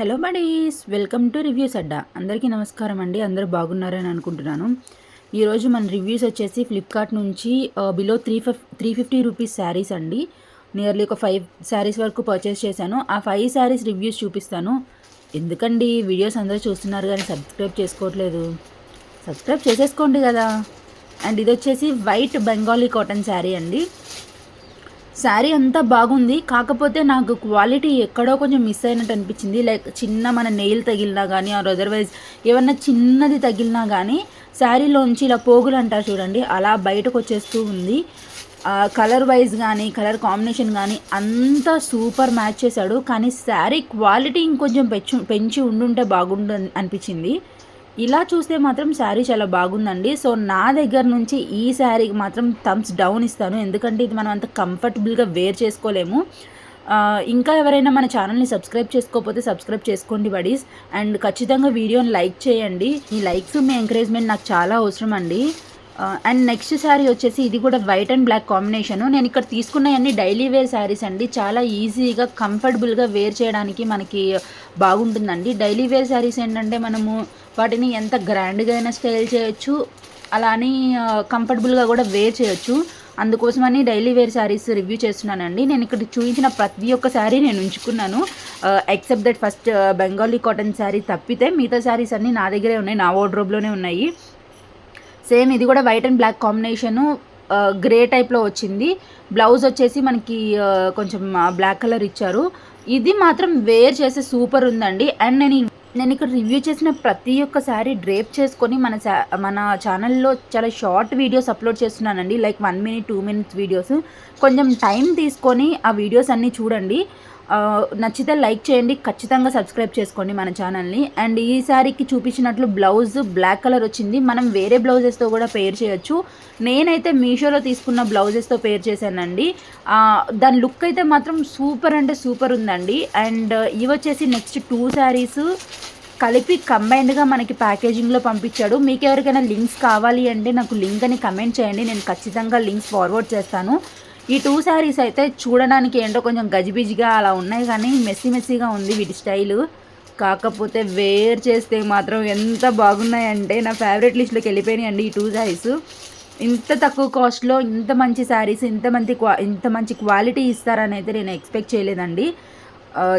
Hello buddies welcome to reviews Adda. అందరికీ నమస్కారం అండి. అందరూ బాగున్నారని అనుకుంటున్నాను. ఈరోజు మన రివ్యూస్ వచ్చేసి ఫ్లిప్కార్ట్ నుంచి below three fif three fifty rupees saris అండి. నియర్లీ ఒక ఫైవ్ శారీస్ వరకు పర్చేస్ చేశాను. ఆ ఫైవ్ శారీస్ రివ్యూస్ చూపిస్తాను. ఎందుకండి? వీడియోస్ అందరూ చూస్తున్నారు కానీ సబ్స్క్రైబ్ చేసుకోవట్లేదు. సబ్స్క్రైబ్ చేసేసుకోండి కదా. అండ్ ఇది వచ్చేసి వైట్ బెంగాలీ కాటన్ శారీ అండి. శారీ అంతా బాగుంది. కాకపోతే నాకు క్వాలిటీ ఎక్కడో కొంచెం మిస్ అయినట్టు అనిపించింది. లైక్ చిన్న మన నెయిల్ తగిలినా కానీ ఆర్ అదర్వైజ్ ఏమన్నా చిన్నది తగిలినా కానీ శారీలోంచి ఇలా పోగులు అంటారు చూడండి. అలా బయటకు వచ్చేస్తూ ఉంది. కలర్ వైజ్ కానీ కలర్ కాంబినేషన్ కానీ అంతా సూపర్ మ్యాచ్ చేశాడు. కానీ శారీ క్వాలిటీ ఇంకొంచెం పెంచు పెంచి ఉండుంటే బాగుండు అనిపించింది. ఇలా చూస్తే మాత్రం శారీ చాలా బాగుందండి. సో నా దగ్గర నుంచి ఈ శారీకి మాత్రం థమ్స్ డౌన్ ఇస్తాను. ఎందుకంటే ఇది మనం అంత కంఫర్టబుల్గా వేర్ చేసుకోలేము. ఇంకా ఎవరైనా మన ఛానల్ని సబ్స్క్రైబ్ చేసుకోకపోతే సబ్స్క్రైబ్ చేసుకోండి బడీస్. అండ్ ఖచ్చితంగా వీడియోని లైక్ చేయండి. ఈ లైక్స్ మీ ఎంకరేజ్మెంట్ నాకు చాలా అవసరం అండి అండ్ నెక్స్ట్ శారీ వచ్చేసి ఇది కూడా వైట్ అండ్ బ్లాక్ కాంబినేషను నేను ఇక్కడ తీసుకున్నవన్నీ డైలీ వేర్ శారీస్ అండి. చాలా ఈజీగా కంఫర్టబుల్గా వేర్ చేయడానికి మనకి బాగుంటుందండి. డైలీ వేర్ శారీస్ ఏంటంటే మనము వాటిని ఎంత గ్రాండ్గా అయినా స్టైల్ చేయొచ్చు. అలా అని కంఫర్టబుల్గా కూడా వేర్ చేయొచ్చు. అందుకోసమని డైలీ వేర్ శారీస్ రివ్యూ చేస్తున్నానండి. నేను ఇక్కడ చూపించిన ప్రతి ఒక్క శారీ నేను ఉంచుకున్నాను. Except that first Bengali cotton sari తప్పితే మిగతా శారీస్ అన్నీ నా దగ్గరే ఉన్నాయి. నా వార్డ్రోబ్లోనే ఉన్నాయి. సేమ్ ఇది కూడా white and black combination grey టైప్లో వచ్చింది. బ్లౌజ్ వచ్చేసి మనకి కొంచెం బ్లాక్ కలర్ ఇచ్చారు. ఇది మాత్రం వేర్ చేసే సూపర్ ఉందండి. అండ్ నేను నేను ఇక్కడ రివ్యూ చేసిన ప్రతి ఒక్క శారీ డ్రేప్ చేసుకొని మన మన ఛానల్లో చాలా షార్ట్ వీడియోస్ అప్లోడ్ చేస్తున్నానండి. Like one minute two minutes videos. కొంచెం టైం తీసుకొని ఆ వీడియోస్ అన్నీ చూడండి. నచ్చితే లైక్ చేయండి ఖచ్చితంగా సబ్స్క్రైబ్ చేసుకోండి మన ఛానల్ని. అండ్ ఈ శారీకి చూపించినట్లు బ్లౌజ్ బ్లాక్ కలర్ వచ్చింది. మనం వేరే బ్లౌజెస్తో కూడా పేర్ చేయొచ్చు. నేనైతే మీషోలో తీసుకున్న బ్లౌజెస్తో పేర్ చేశానండి. దాని లుక్ అయితే మాత్రం సూపర్ అంటే సూపర్ ఉందండి. అండ్ ఇవి వచ్చేసి నెక్స్ట్ టూ శారీస్ కలిపి కంబైన్డ్గా మనకి ప్యాకేజింగ్లో పంపించాడు. మీకు ఎవరికైనా లింక్స్ కావాలి అంటే నాకు లింక్ అని కమెంట్ చేయండి. నేను ఖచ్చితంగా లింక్స్ ఫార్వర్డ్ చేస్తాను. ఈ టూ శారీస్ అయితే చూడడానికి ఏంటో కొంచెం గజిబిజిగా అలా ఉన్నాయి కానీ మెస్సీ మెస్సీగా ఉంది వీటి స్టైలు. కాకపోతే వేర్ చేస్తే మాత్రం ఎంత బాగున్నాయంటే నా ఫేవరెట్ లిస్ట్లోకి వెళ్ళిపోయినాయండి ఈ టూ శారీస్. ఇంత తక్కువ కాస్ట్లో ఇంత మంచి శారీస్ ఇంత మంచి క్వా ఇంత మంచి క్వాలిటీ ఇస్తారని అయితే నేను ఎక్స్పెక్ట్ చేయలేదండి.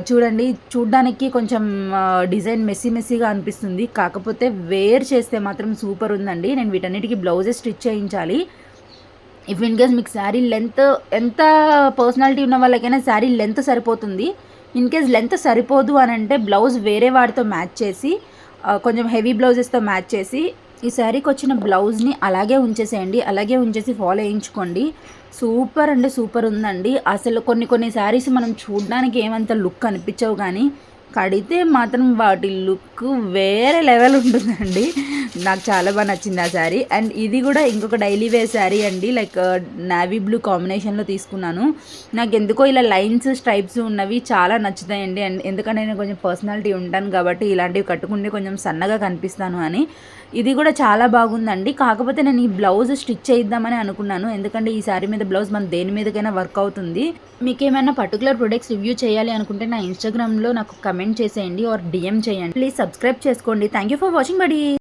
చూడండి చూడ్డానికి కొంచెం డిజైన్ మెస్సీ మెస్సీగా అనిపిస్తుంది. కాకపోతే వేర్ చేస్తే మాత్రం సూపర్ ఉందండి. నేను వీటన్నిటికీ బ్లౌజెస్ స్టిచ్ చేయించాలి. ఇఫ్ ఇన్ కేస్ మీకు శారీ లెంత్ ఎంత పర్సనాలిటీ ఉన్న వాళ్ళకైనా శారీ లెంత్ సరిపోతుంది. ఇన్ కేస్ లెంత్ సరిపోదు అని అంటే బ్లౌజ్ వేరే వాడితో మ్యాచ్ చేసి కొంచెం హెవీ బ్లౌజెస్తో మ్యాచ్ చేసి ఈ శారీకి వచ్చిన బ్లౌజ్ని అలాగే ఉంచేసేయండి. అలాగే ఉంచేసి ఫాలో వేయించుకోండి. సూపర్ అంటే సూపర్ ఉందండి. అసలు కొన్ని కొన్ని శారీస్ మనం చూడడానికి ఏమంత లుక్ అనిపించవు కానీ కడితే మాత్రం వాటి లుక్ వేరే లెవెల్ ఉంటుందండి. నాకు చాలా బాగా నచ్చింది ఆ శారీ. అండ్ ఇది కూడా ఇంకొక డైలీ వేర్ శారీ అండి. లైక్ నావీ బ్లూ కాంబినేషన్లో తీసుకున్నాను. నాకు ఎందుకో ఇలా లైన్స్ స్ట్రైప్స్ ఉన్నవి చాలా నచ్చుతాయండి. అండ్ ఎందుకంటే నేను కొంచెం పర్సనాలిటీ ఉంటాను కాబట్టి ఇలాంటివి కట్టుకుంటే కొంచెం సన్నగా కనిపిస్తాను అని. ఇది కూడా చాలా బాగుందండి. కాకపోతే నేను ఈ బ్లౌజ్ స్టిచ్ చేద్దామని అనుకున్నాను. ఎందుకంటే ఈ శారీ మీద బ్లౌజ్ మన దేని మీదకైనా వర్క్ అవుతుంది. మీకు ఏమైనా పర్టికులర్ ప్రొడక్ట్స్ రివ్యూ చేయాలి అనుకుంటే నా ఇన్స్టాగ్రామ్లో నాకు కమెంట్ చేసేయండి ఆర్ డిఎం చేయండి. ప్లీజ్ సబ్స్క్రైబ్ చేసుకోండి. Thank you for watching buddy